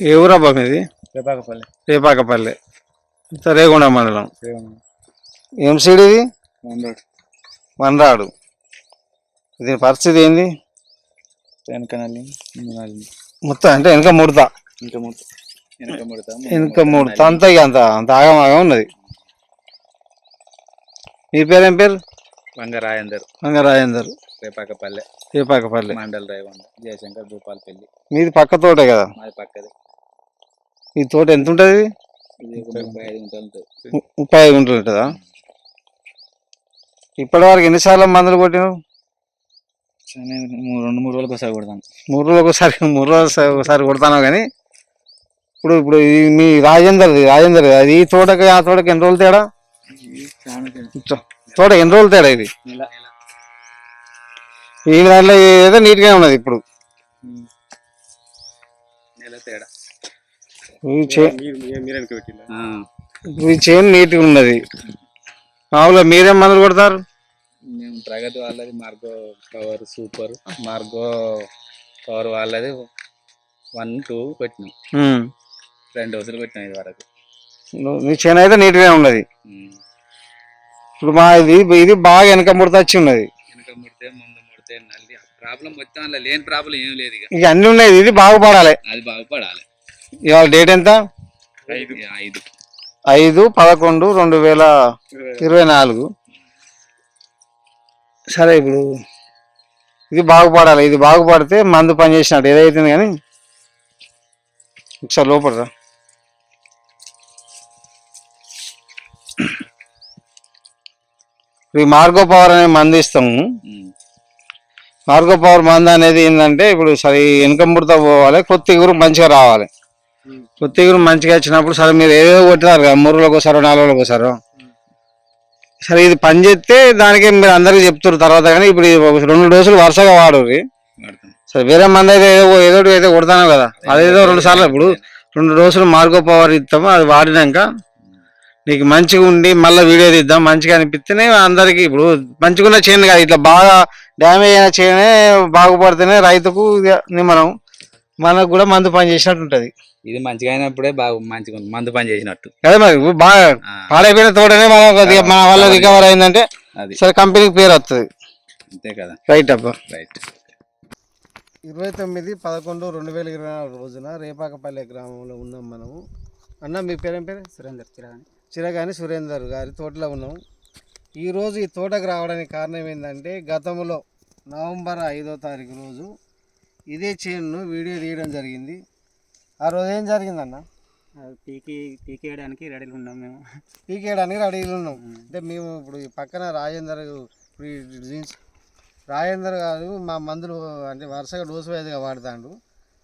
ఏ ఊరబ్బా మీది? రేపాకపల్లి. రేపాకపల్లె. రేగొండ మండలం. ఏం సీడ్ ఇది? వనరాడు దీని పరిస్థితి ఏంది? వెనక నల్లి ముందు నల్లి మొత్తం అంటే వెనక ముడత. ఇంకా ముడత. వెనక ముడత అంతా ఇక అంత అంత ఆగమాగం ఉన్నది. మీ పేరు ఏం పేరు? వంగ రాయందర్ అంగ రాజేందర్ రేపాకపల్లె. రేపాకపల్లె. మండల్ రేవణ జయశంకర్ భూపాలపల్లి. మీది పక్క తోటే కదా? మాది పక్కది. ఈ తోట ఎంత ఉంటుంది? ముప్పై ఐదు గుంటలు ఉంటుంది? ఇప్పటి వరకు ఎన్నిసార్లు మందులు కొట్టినావు? రెండు మూడు రోజులకు ఒకసారి కొడతాను. మూడు రోజులకు ఒకసారి మూడు రోజులు ఒకసారి- కొడతాను కానీ ఇప్పుడు ఇప్పుడు మీ రాజేందర్ రాజేందర్ అది ఈ తోటకి ఆ తోటకి ఎన్ని రోజులు తేడా. తోట ఎన్ని రోజులు తేడా ఇది? ఈ దాంట్లో ఏదో నీట్గానే ఉన్నది ఇప్పుడు నెల తేడా ఈ చే-. ఇప్పుడు ఈ చైన్ నీట్గా ఉన్నది. మామూలుగా మీరేం మందులు కొడతారు? మేము ప్రగతి వాళ్ళది Margo power super Margo power వాళ్ళది వన్ టూ పెట్టినాం. ఉమ్. రెండు రోజులు పెట్టినాం ఇది వరకు మీ చైన్ అయితే నీట్గానే ఉన్నది. ఉమ్. ఇప్పుడు మా ఇది ఇది బాగా వెనక ముడత వచ్చి ఉన్నది. వెనక ముడితే ముందు ముడితే నల్లి. ప్రాబ్లం మొత్తం అలా లేని ప్రాబ్లం ఏం లేదు ఇక. ఇక అన్ని ఉన్నాయి ఇది బాగుపడాలి. అది బాగుపడాలి. ఇవాళ డేట్ ఎంత? ఐదు. పదకొండు రెండు వేల ఇరవై. నాలుగు. సరే ఇప్పుడు ఇది బాగుపడాలి. ఇది బాగుపడితే మందు పనిచేసినట్టు ఏదైతుంది కానీ? ఒకసారి లోపడరా ఈ మార్గో పవర్ అనే మందు ఇస్తాము. మార్గో పవర్ మందు అనేది ఏంటంటే ఇప్పుడు సరే వెనక ముడత పోవాలి కొత్త ఎగురు మంచిగా రావాలి. కొత్తగురు మంచిగా వచ్చినప్పుడు సరే మీరు ఏదో కొట్టినారు కదా మూడు రోజులకు ఒకసారి నాలుగు రోజులకు సరే ఇది పని చేస్తే దానికి మీరు అందరికీ చెప్తారు తర్వాత కానీ ఇప్పుడు రెండు డోసులు వరుసగా వాడు సరే వేరే మంది అయితే ఏదో ఏదో అయితే కొడతాను కదా. అదేదో రెండు సార్లు ఇప్పుడు రెండు డోసులు మార్గో పవర్ ఇస్తాము అది వాడినాక నీకు మంచిగా ఉండి మళ్ళీ వీడియో తీద్దాం మంచిగా అనిపిస్తేనే అందరికి ఇప్పుడు మంచిగా ఉన్న చేయను కాదు ఇట్లా బాగా డ్యామేజ్ అయిన చేయనే బాగుపడితేనే రైతుకు ఇక నిమ్మరం మనకు కూడా మందు పని చేసినట్టు ఉంటుంది. ఇది మంచిగా అయినప్పుడే బాగా మంచిగా ఉంది. మందు పని చేసినట్టు. అదే మరి బాగా పాడైపోయిన తోటనే మనం కొద్దిగా మన వల్ల రికవర్ అయిందంటే అది. సరే కంపెనీకి పేరు వస్తుంది అంతే కదా. రైట్ అబ్బా. రైట్ ఇరవై తొమ్మిది పదకొండు రెండు వేల ఇరవై నాలుగు రోజున రేపాకపల్లె గ్రామంలో ఉన్నాం మనము. అన్న మీ పేరేం పేరు? సురేందర్ చిరాని చిరగాని సురేందర్ గారి తోటలో ఉన్నాం. ఈరోజు ఈ తోటకు రావడానికి కారణం ఏంటంటే గతంలో నవంబర్ ఐదో తారీఖు రోజు ఇదే చేనును వీడియో తీయడం జరిగింది. ఆ రోజు ఏం జరిగిందన్న? పీకి పీకేయడానికి రెడీగా ఉన్నాం మేము. పీకేయడానికి రెడీగా ఉన్నాం. అంటే మేము ఇప్పుడు ఈ పక్కన రాజేందర్ ఇప్పుడు జీన్స్ రాజేందర్ గారు మా మందులు అంటే వరుసగా డోసు వైజ్గా వాడుతాడు.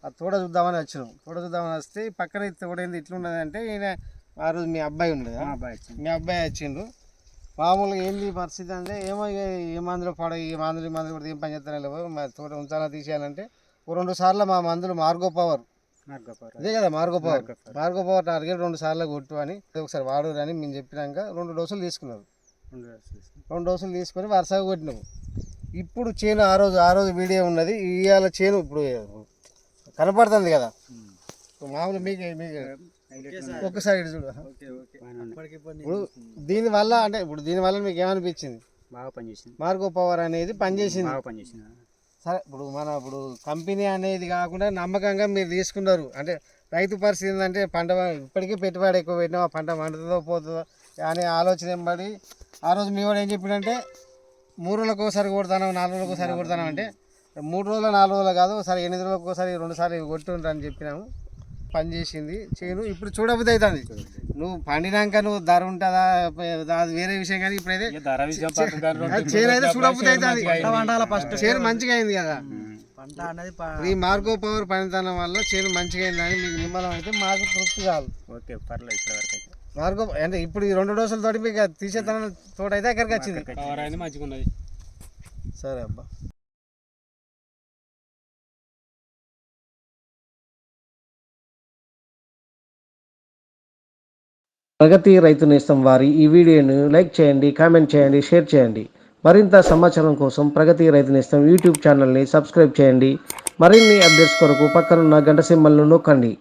ఆ తోడ చూద్దామని వచ్చినాం. తోడ చూద్దామని వస్తే పక్కన తోడ ఏంది ఇట్లున్నది అంటే ఈయన ఆ రోజు మీ అబ్బాయి ఉండేదా? అబ్బాయి వచ్చింది మీ అబ్బాయి వచ్చిండు. మామూలుగా ఏంది పరిస్థితి అంటే ఏమో ఏ మందులు పడ ఈ మందులు ఈ మందులు కూడా ఏం పని చేస్తారో లేవో మా తోట ఉంచాలా తీసేయాలంటే ఓ రెండు సార్లు మా మందులు మార్గో పవర్ అదే కదా Margo power Margo power. Target రెండు సార్లు కొట్టు అని ఒకసారి వాడు అని మేము చెప్పినాక రెండు డోసులు తీసుకున్నారు. రెండు డోసులు తీసుకొని వరుసగా కొట్టినాము ఇప్పుడు చేను ఆ రోజు ఆ రోజు వీడియో ఉన్నది. ఇవాళ చేను ఇప్పుడు కనపడుతుంది కదా. మామూలు మీకు మీకు. ఒక్కసారి చూడు. ఇప్పుడు దీనివల్ల అంటే ఇప్పుడు దీనివల్ల మీకు ఏమనిపించింది? బాగా పనిచేసింది. మార్గో పవర్ అనేది పనిచేసింది. బాగా పనిచేసింది. సరే ఇప్పుడు మన ఇప్పుడు కంపెనీ అనేది కాకుండా నమ్మకంగా మీరు తీసుకున్నారు. అంటే రైతు పరిస్థితి ఏంటంటే పంట ఇప్పటికీ పెట్టుబడి ఎక్కువ పెట్టినా ఆ పంట పండుతుందో పోతుందో అనే ఆలోచన ఎంబడి ఆ రోజు మీ వాడు ఏం చెప్పిండంటే మూడు రోజులకు ఒకసారి కొడతాను నాలుగు రోజులకు ఒకసారి కొడతాను అంటే మూడు రోజులు నాలుగు రోజులు కాదు ఒకసారి ఎనిమిది రోజులకు ఒకసారి రెండు సార్లు అని చెప్పినాము. పని చేసింది చేను ఇప్పుడు చూడబుద్ధి అవుతుంది. నువ్వు పండినాక నువ్వు ధర ఉంటుందా? అది వేరే విషయం కానీ ఇప్పుడైతే చేను అయితే చూడబుద్ధి అవుతుంది చేను మంచిగా అయింది కదా. పంట అనేది ఈ మార్గో పవర్ పనితనం వల్ల చేను మంచిగా అయిందని మీకు నిమ్మలం అయితే మాకు తృప్తి కాదు. ఓకే పర్లేదు ఇప్పటి వరకు అయితే. మార్గో అంటే ఇప్పుడు ఈ రెండు డోసులు తోటి మీకు తీసేతనం తోట అయితే ఎక్కడికి వచ్చింది మంచిగా ఉన్నది. సరే అబ్బా. ప్రగతి రైతు నేస్తం వారి ఈ వీడియోను లైక్ చేయండి కామెంట్ చేయండి షేర్ చేయండి. మరింత సమాచారం కోసం ప్రగతి రైతు నేస్తం యూట్యూబ్ ఛానల్ని సబ్స్క్రైబ్ చేయండి. మరిన్ని అప్డేట్స్ కొరకు పక్కనున్న గంట సింబల్ను నొక్కండి.